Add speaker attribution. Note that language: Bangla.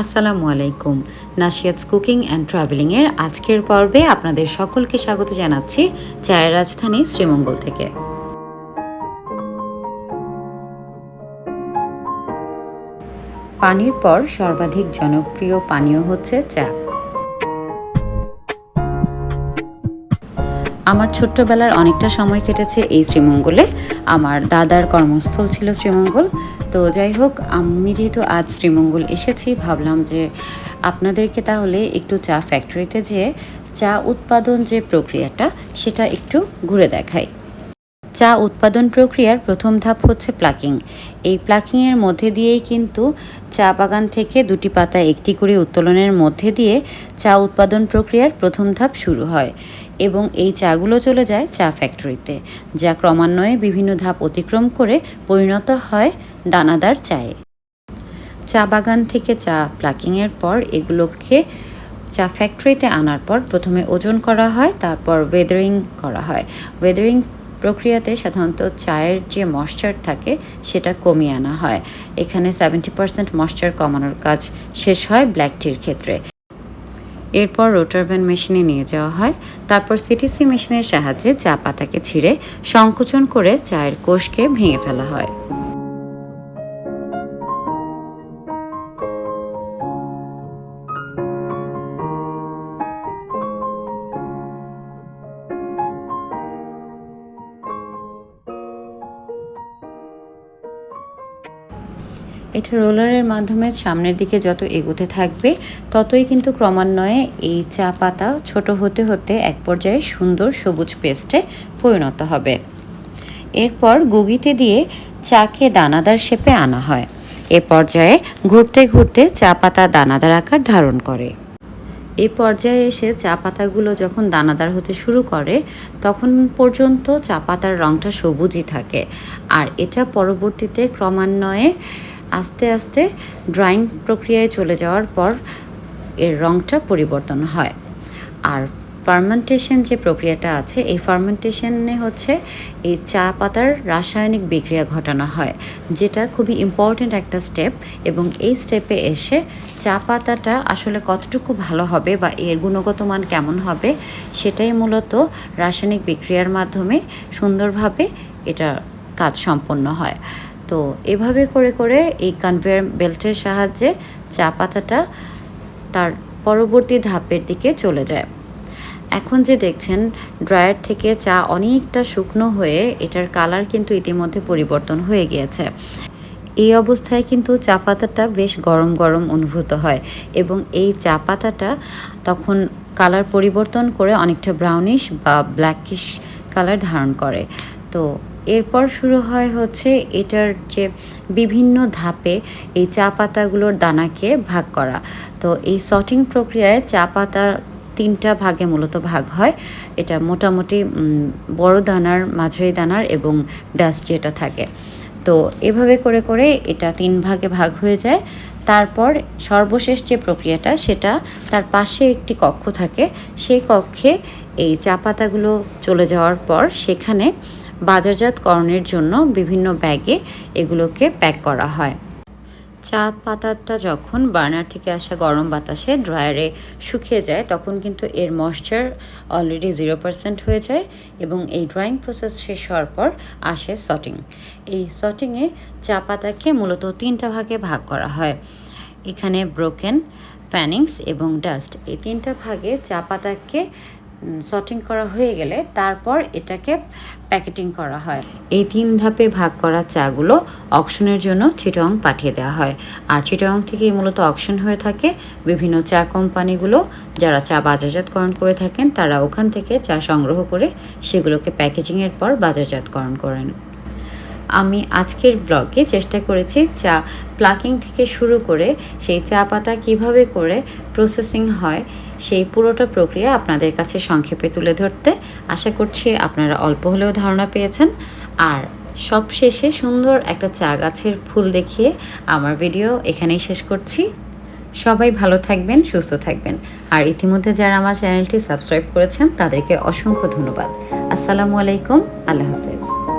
Speaker 1: আসসালামু আলাইকুম। নাশিয়াতস কুকিং অ্যান্ড ট্রাভেলিংয়ের আজকের পর্বে আপনাদের সকলকে স্বাগত জানাচ্ছি চায়ের রাজধানী শ্রীমঙ্গল থেকে। পানির পর সর্বাধিক জনপ্রিয় পানীয় হচ্ছে চা। আমার ছোট্টবেলার অনেকটা সময় কেটেছে এই শ্রীমঙ্গলে। আমার দাদার কর্মস্থল ছিল শ্রীমঙ্গল। তো যাই হোক, আমি যেহেতু আজ শ্রীমঙ্গল এসেছি, ভাবলাম যে আপনাদেরকে তাহলে একটু চা ফ্যাক্টরিতে যেয়ে চা উৎপাদন যে প্রক্রিয়াটা, সেটা একটু ঘুরে দেখাই। চা উৎপাদন প্রক্রিয়ার প্রথম ধাপ হচ্ছে প্লাকিং এই প্লাকিংয়ের মধ্যে দিয়েই কিন্তু চা বাগান থেকে দুটি পাতা একটি করে উত্তোলনের মধ্যে দিয়ে চা উৎপাদন প্রক্রিয়ার প্রথম ধাপ শুরু হয়। এবং এই চাগুলো চলে যায় চা ফ্যাক্টরিতে যা ক্রমান্বয়ে বিভিন্ন ধাপ অতিক্রম করে পরিণত হয় দানাদার চায়ে। চা বাগান থেকে চা প্লাকিংয়ের পর এগুলোকে চা ফ্যাক্টরিতে আনার পর প্রথমে ওজন করা হয়, তারপর ওয়েদারিং করা হয়। ওয়েদারিং প্রক্রিয়াতে সাধারণত চায়ের যে ময়শ্চার থাকে, সেটা কমিয়ে আনা হয়। এখানে সেভেন্টি পার্সেন্ট ময়শ্চার কমানোর কাজ শেষ হয় ব্ল্যাক টির ক্ষেত্রে। এরপর রোটারভ্যান মেশিনে নিয়ে যাওয়া হয়। তারপর সিটিসি মেশিনের সাহায্যে চা পাতাকে ছিঁড়ে সংকোচন করে চায়ের কোষকে ভেঙে ফেলা হয়। এটা রোলারের মাধ্যমে সামনের দিকে যত এগোতে থাকবে, ততই কিন্তু ক্রমান্বয়ে এই চা পাতা ছোট হতে হতে এক পর্যায়ে সুন্দর সবুজ পেস্টে পরিণত হবে। এরপর গুগিতে দিয়ে চাকে দানাদার শেপে আনা হয়। এ পর্যায়ে ঘুরতে ঘুরতে চা পাতা দানাদার আকার ধারণ করে। এ পর্যায়ে এসে চা পাতাগুলো যখন দানাদার হতে শুরু করে, তখন পর্যন্ত চা পাতার রঙটা সবুজই থাকে। আর এটা পরবর্তীতে ক্রমান্বয়ে আস্তে আস্তে ড্রাইং প্রক্রিয়ায় চলে যাওয়ার পর এর রঙটা পরিবর্তন হয়। আর ফার্মেন্টেশন যে প্রক্রিয়াটা আছে, এই ফার্মেন্টেশনে হচ্ছে এই চা পাতার রাসায়নিক বিক্রিয়া ঘটানো হয়, যেটা খুবই ইম্পর্ট্যান্ট একটা স্টেপ এবং এই স্টেপে এসে চা পাতাটা আসলে কতটুকু ভালো হবে বা এর গুণগত মান কেমন হবে, সেটাই মূলত রাসায়নিক বিক্রিয়ার মাধ্যমে সুন্দরভাবে এটা কাজ সম্পন্ন হয়। তো এভাবে করে করে এই কনভেয়ার বেল্টের সাহায্যে চা পাতাটা তার পরবর্তী ধাপের দিকে চলে যায়। এখন যে দেখছেন ড্রায়ার থেকে চা অনেকটা শুকনো হয়ে এটার কালার কিন্তু ইতিমধ্যে পরিবর্তন হয়ে গিয়েছে। এই অবস্থায় কিন্তু চা পাতাটা বেশ গরম গরম অনুভূত হয় এবং এই চা পাতাটা তখন কালার পরিবর্তন করে অনেকটা ব্রাউনিশ বা ব্ল্যাকিশ কালার ধারণ করে। তো এরপর শুরু হয় হচ্ছে এটার যে বিভিন্ন ধাপে এই চা পাতাগুলোর দানাকে ভাগ করা। তো এই সটিং প্রক্রিয়ায় চা পাতার তিনটা ভাগে মূলত ভাগ হয়। এটা মোটামুটি বড় দানার, মাঝারি দানার এবং ডাস্ট যেটা থাকে। তো এভাবে করে করে এটা তিন ভাগে ভাগ হয়ে যায়। তারপর সর্বশেষ যে প্রক্রিয়াটা, সেটা তার পাশে একটি কক্ষ থাকে। সেই কক্ষে এই চা পাতাগুলো চলে যাওয়ার পর সেখানে বাজারজাতকরণের জন্য বিভিন্ন ব্যাগে এগুলোকে প্যাক করা হয়। চা পাতাটা যখন বার্নার থেকে আসা গরম বাতাসে ড্রায়ারে শুকিয়ে যায়, তখন কিন্তু এর ময়শ্চার অলরেডি জিরো পার্সেন্ট হয়ে যায় এবং এই ড্রয়িং প্রসেস শেষ হওয়ার পর আসে সটিং। এই সটিংয়ে চা পাতাকে মূলত তিনটা ভাগে ভাগ করা হয়। এখানে ব্রোকেন, প্যানিংস এবং ডাস্ট। এই তিনটা ভাগে চা পাতাকে সটিং করা হয়ে গেলে তারপর এটাকে প্যাকেটিং করা হয়। এই তিন ধাপে ভাগ করা চাগুলো অকশনের জন্য চিটং পাঠিয়ে দেওয়া হয়। আর চিটং থেকেই মূলত অকশন হয়ে থাকে। বিভিন্ন চা কোম্পানিগুলো যারা চা বাজারজাতকরণ করে থাকেন, তারা ওখান থেকে চা সংগ্রহ করে সেগুলোকে প্যাকেজিংয়ের পর বাজারজাতকরণ করেন। আমি আজকের ব্লগে চেষ্টা করেছি চা প্লাকিং থেকে শুরু করে সেই চা পাতা কীভাবে করে প্রসেসিং হয়, সেই পুরোটা প্রক্রিয়া আপনাদের কাছে সংক্ষেপে তুলে ধরতে আশা করছি আপনারা অল্প হলেও ধারণা পেয়েছেন। আর সব শেষে সুন্দর একটা চা গাছের ফুল দেখিয়ে আমার ভিডিও এখানেই শেষ করছি। সবাই ভালো থাকবেন, সুস্থ থাকবেন। আর ইতিমধ্যে যারা আমার চ্যানেলটি সাবস্ক্রাইব করেছেন, তাদেরকে অসংখ্য ধন্যবাদ। আসসালামু আলাইকুম, আল্লাহ হাফেজ।